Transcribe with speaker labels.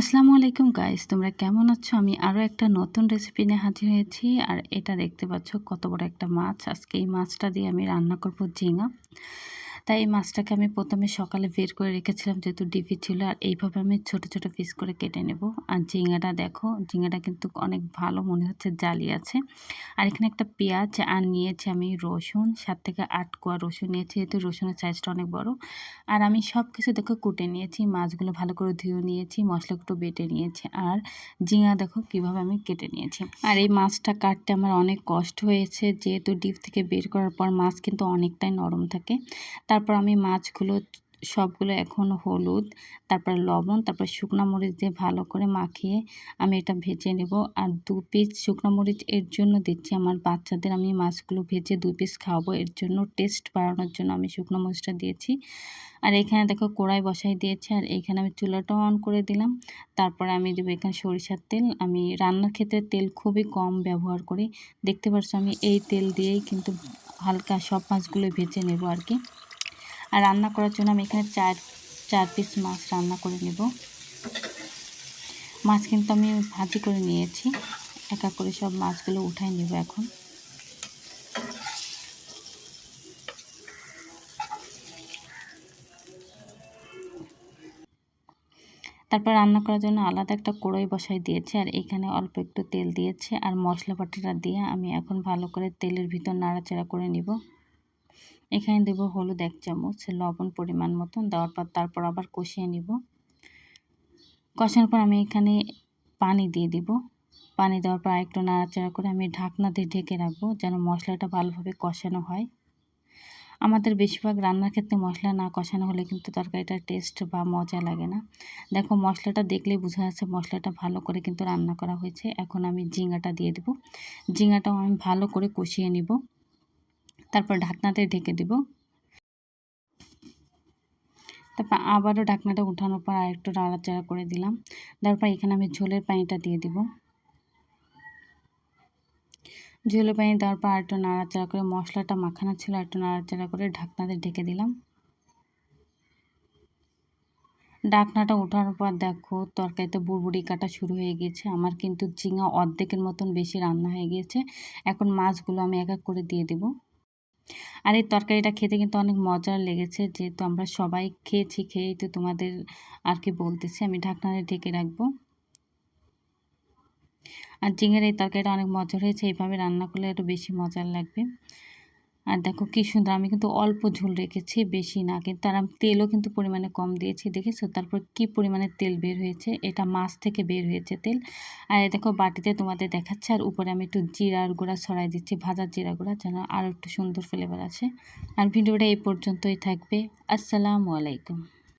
Speaker 1: আসসালামু আলাইকুম গাইস তোমরা কেমন আছো? আমি আরও একটা নতুন রেসিপি নিয়ে হাজির হয়েছি, আর এটা দেখতে পাচ্ছ কত বড় একটা মাছ। আজকে এই মাছটা দিয়ে আমি রান্না করব ঝিঙা। তাই এই মাছটাকে আমি প্রথমে সকালে বের করে রেখেছিলাম, যেহেতু ডিপি ছিল, আর এইভাবে আমি ছোট ছোট পিস করে কেটে নেব। আর ঝিঙাটা দেখো, ঝিঙাটা কিন্তু অনেক ভালো মনে হচ্ছে জালি আছে। আর এখানে একটা পেঁয়াজ আর নিয়েছি আমি রসুন, সাত থেকে আট কোয়া রসুন নিয়েছি, যেহেতু রসুনের সাইজটা অনেক বড়। আর আমি সব কিছু দেখো কুটে নিয়েছি, মাছগুলো ভালো করে ধুয়ে নিয়েছি, মশলা একটু বেটে নিয়েছি, আর ঝিঙা দেখো কীভাবে আমি কেটে নিয়েছি। আর এই মাছটা কাটতে আমার অনেক কষ্ট হয়েছে, যেহেতু ডিপ থেকে বের করার পর মাছ কিন্তু অনেকটাই নরম থাকে। তারপর আমি মাছগুলো সবগুলো এখন হলুদ, তারপর লবণ, তারপর শুকনো মরিচ দিয়ে ভালো করে মাখিয়ে আমি এটা ভেজে নেব। আর দু পিস শুকনো মরিচ এর জন্য দিচ্ছি। আমার বাচ্চাদের আমি মাছগুলো ভেজে দু পিস খাওয়াবো। এর জন্য টেস্ট বাড়ানোর জন্য আমি শুকনো মরিচটা দিয়েছি। আর এখানে দেখো কড়াই বসাই দিয়েছি। আর এখানে আমি চুলাটাও অন করে দিলাম। তারপরে আমি দেবো এখানে সরিষার তেল। আমি রান্নার ক্ষেত্রে তেল খুবই কম ব্যবহার করি। দেখতে পাচ্ছ আমি এই তেল দিয়েই কিন্তু হালকা সব মাছগুলো ভেজে নেব আর কি। আর রান্না করার জন্য আমি এখানে চার চার পিস মাছ রান্না করে নেব। মাছ কিন্তু আমি ভাজি করে নিয়েছি। একা করে সব মাছগুলো উঠাই নেব এখন। তারপর রান্না করার জন্য আলাদা একটা কড়াই বসাই দিয়েছে, আর এখানে অল্প একটু তেল দিয়েছে, আর মশলা পাটিটা দিয়ে আমি এখন ভালো করে তেলের ভিতর নাড়াচাড়া করে নিব। এখানে দেব হলুদ এক চামচ, লবণ পরিমাণ মতন দেওয়ার পর তারপর আবার কষিয়ে নিব। কষানোর পর আমি এখানে পানি দিয়ে দিব। পানি দেওয়ার পর একটু নাড়াচাড়া করে আমি ঢাকনা দিয়ে ঢেকে রাখব যেন মশলাটা ভালোভাবে কষানো হয়। আমাদের বেশিরভাগ রান্নার ক্ষেত্রে মশলা না কষানো হলে কিন্তু তরকারিটার টেস্ট বা মজা লাগে না। দেখো, মশলাটা দেখলেই বোঝা যাচ্ছে মশলাটা ভালো করে কিন্তু রান্না করা হয়েছে। এখন আমি ঝিঙাটা দিয়ে দেবো। ঝিঙাটাও আমি ভালো করে কষিয়ে নিব। তারপর ঢাকনাতে ঢেকে দেব। তারপর আবারও ঢাকনাটা উঠানোর পর আর একটু নাড়াচাড়া করে দিলাম। তারপর এখানে আমি ঝোলের পানিটা দিয়ে দিব। ঝোলের পানি দেওয়ার পর একটু নাড়াচাড়া করে মশলাটা মাখানো ছিল একটু নাড়াচাড়া করে ঢাকনাতে ঢেকে দিলাম। ডাকনাটা ওঠার পর দেখো তরকারিতে বুড়বুড়ি কাটা শুরু হয়ে গেছে আমার কিন্তু ঝিঙা অর্ধেকের মতন বেশি রান্না হয়ে গিয়েছে। এখন মাছগুলো আমি এক এক করে দিয়ে দেবো। আর এই তরকারিটা খেতে কিন্তু অনেক মজার লেগেছে। যেহেতু আমরা সবাই খেয়েছি, খেয়েই তো তোমাদের আর কি বলতেছি, আমি ঢাকনাতে ঢেকে রাখব। আর ঝিঙের এই তরকারিটা অনেক মজার হয়েছে, এইভাবে রান্না করলে একটু বেশি মজার লাগবে। আর দেখো কি সুন্দর, আমি কিন্তু অল্প ঝোল রেখেছি, বেশি না, কিন্তু আর আমি তেলও কিন্তু পরিমাণে কম দিয়েছি, দেখেছ? তারপর কি পরিমাণে তেল বের হয়েছে? এটা মাছ থেকে বের হয়েছে তেল। আর দেখো বাটিতে তোমাদের দেখাচ্ছে, আর উপরে আমি একটু জিরার গুঁড়া ছড়াই দিচ্ছি ভাজার জিরা গুঁড়া, যেন আরও একটু সুন্দর ফ্লেভার আছে আর ভিডিওটা এই পর্যন্তই থাকবে। আসসালামু আলাইকুম।